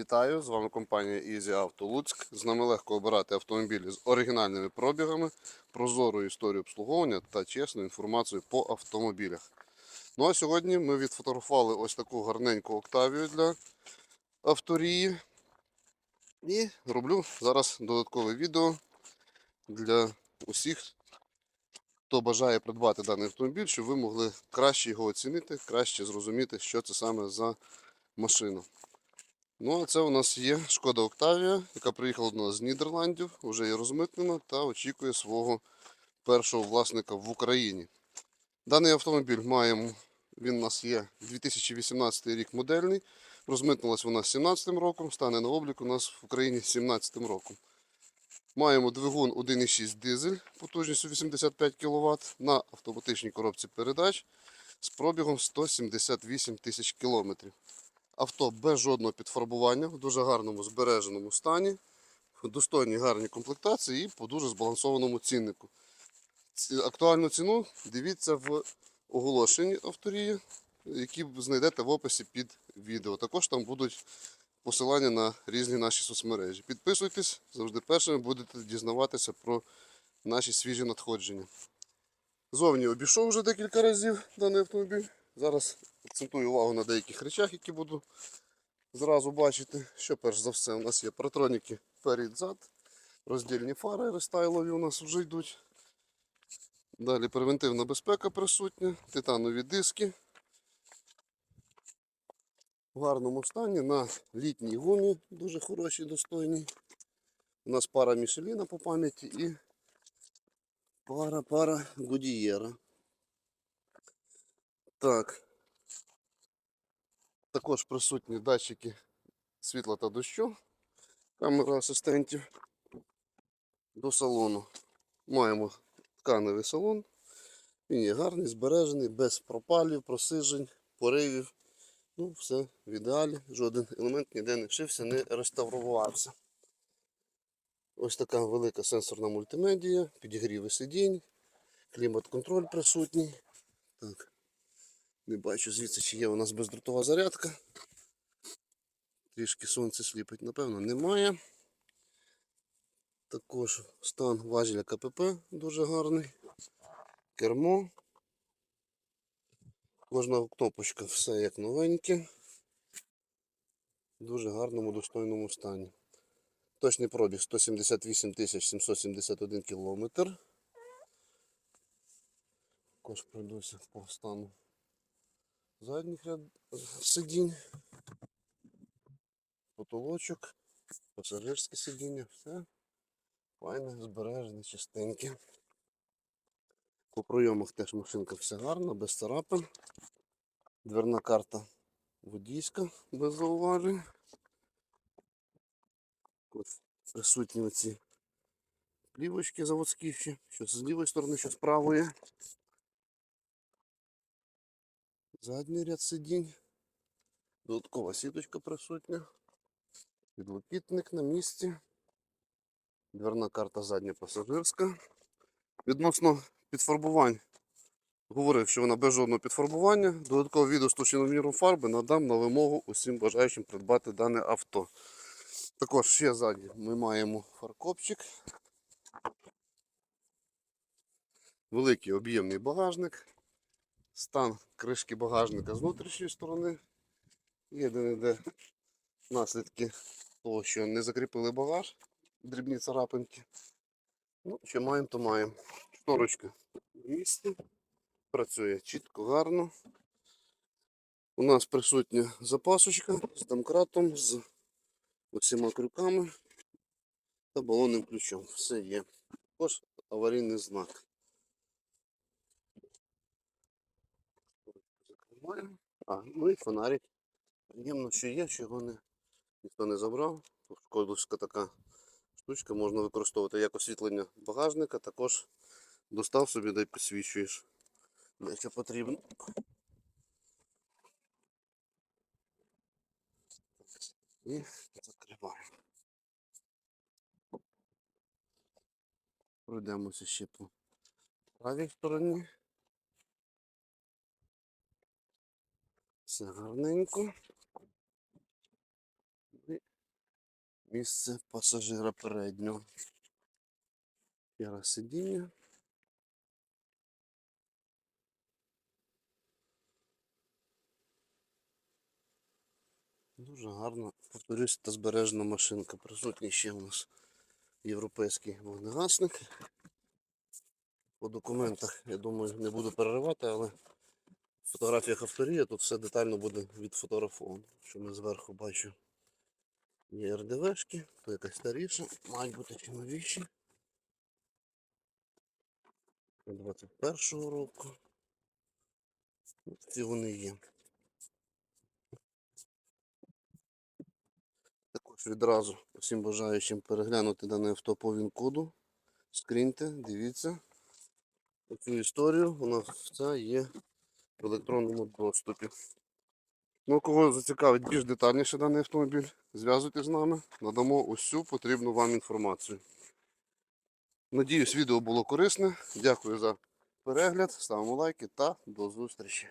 Вітаю! З вами компанія Easy Auto Луцьк. З нами легко обирати автомобілі з оригінальними пробігами, прозорою історією обслуговування та чесною інформацією по автомобілях. Ну а сьогодні ми відфотографували ось таку гарненьку Октавію для авторії. І роблю зараз додаткове відео для усіх, хто бажає придбати даний автомобіль, щоб ви могли краще його оцінити, краще зрозуміти, що це саме за машина. Ну, а це у нас є шкода Октавія, яка приїхала до нас з Нідерландів, вже є розмитнена та очікує свого першого власника в Україні. Даний автомобіль маємо, він у нас є 2018 рік модельний. Розмитнулась вона з 17 роком, стане на облік у нас в Україні з 17 роком. Маємо двигун 1,6 дизель потужністю 85 кВт на автоматичній коробці передач з пробігом 178 тисяч кілометрів. Авто без жодного підфарбування, в дуже гарному збереженому стані, в достойній гарній комплектації і по дуже збалансованому ціннику. Актуальну ціну дивіться в оголошенні авторії, які знайдете в описі під відео. Також там будуть посилання на різні наші соцмережі. Підписуйтесь, завжди першими будете дізнаватися про наші свіжі надходження. Зовні обійшов вже декілька разів даний автомобіль. Зараз акцентую увагу на деяких речах, які буду зразу бачити. Що перш за все, у нас є паратроніки перед-зад, роздільні фари рестайлові у нас вже йдуть. Далі превентивна безпека присутня, титанові диски. В гарному стані на літній гумі, дуже хорошій, достойній. У нас пара Мішеліна по пам'яті і пара-пара Гудієра. Так. Також присутні датчики світла та дощу, камера асистентів до салону. Маємо тканевий салон. Він є гарний, збережений, без пропалів, просижень, поривів. Ну, все в ідеалі. Жоден елемент ніде не вшився, не реставрувався. Ось така велика сенсорна мультимедія, підігріви сидінь, клімат-контроль присутній. Так. Не бачу звідси, чи є у нас бездротова зарядка. Трішки сонце сліпить, напевно, немає. Також стан важеля КПП дуже гарний. Кермо. Кожна кнопочка все як новеньке. В дуже гарному достойному стані. Точний пробіг 178 771 кілометр. Також пройдуся по стану задніх ряд сидінь, потолочок, пасажирське сидіння, все файне, збережене, чистеньке. По пройомах теж машинка все гарна, без царапин. Дверна карта водійська без зауважень. Ось присутні оці плівочки заводські, що з лівої сторони, що з правої. Задній ряд сидінь. Додаткова сіточка присутня. Підлокітник на місці. Дверна карта задня пасажирська. Відносно підфарбувань. Говорив, що вона без жодного підфарбування. Додатково відео з товщиноміром фарби надам на вимогу усім бажаючим придбати дане авто. Також ще ззаді ми маємо фаркопчик. Великий об'ємний багажник. Стан кришки багажника з внутрішньої сторони. Є де-не-де наслідки того, що не закріпили багаж, дрібні царапинки. Ну, що маємо, то маємо. Шторочка в місці. Працює чітко, гарно. У нас присутня запасочка з домкратом, з усіма крюками та балонним ключом. Все є. Також аварійний знак. Закриваємо. А, ну і фонарик. Приємно, що є, що його не, ніхто не забрав. Шкодовська така штучка можна використовувати як освітлення багажника, також достав собі де підсвічуєш. Якщо потрібно. І закриваємо. Пройдемося ще по правій стороні. Все гарненько. І Місце пасажира переднього. Яра сидіння. Дуже гарна, повторюсь, та збережена машинка. Присутній ще у нас європейський вогнегасник. По документах, я думаю, не буду переривати, але фотографіях авторія тут все детально буде відфотографовано. Що ми зверху бачу. Є РДВшки, то якась старіша, мають бути чи новіші. 21-го року. Ці вони є. Також відразу всім бажаючим переглянути дане авто по він-коду. Скріньте, дивіться. Цю історію у нас вся є в електронному доступі. Ну, кого зацікавить більш детальніше даний автомобіль, зв'язуйтесь з нами, надамо усю потрібну вам інформацію. Надіюсь, відео було корисне. Дякую за перегляд, ставимо лайки та до зустрічі.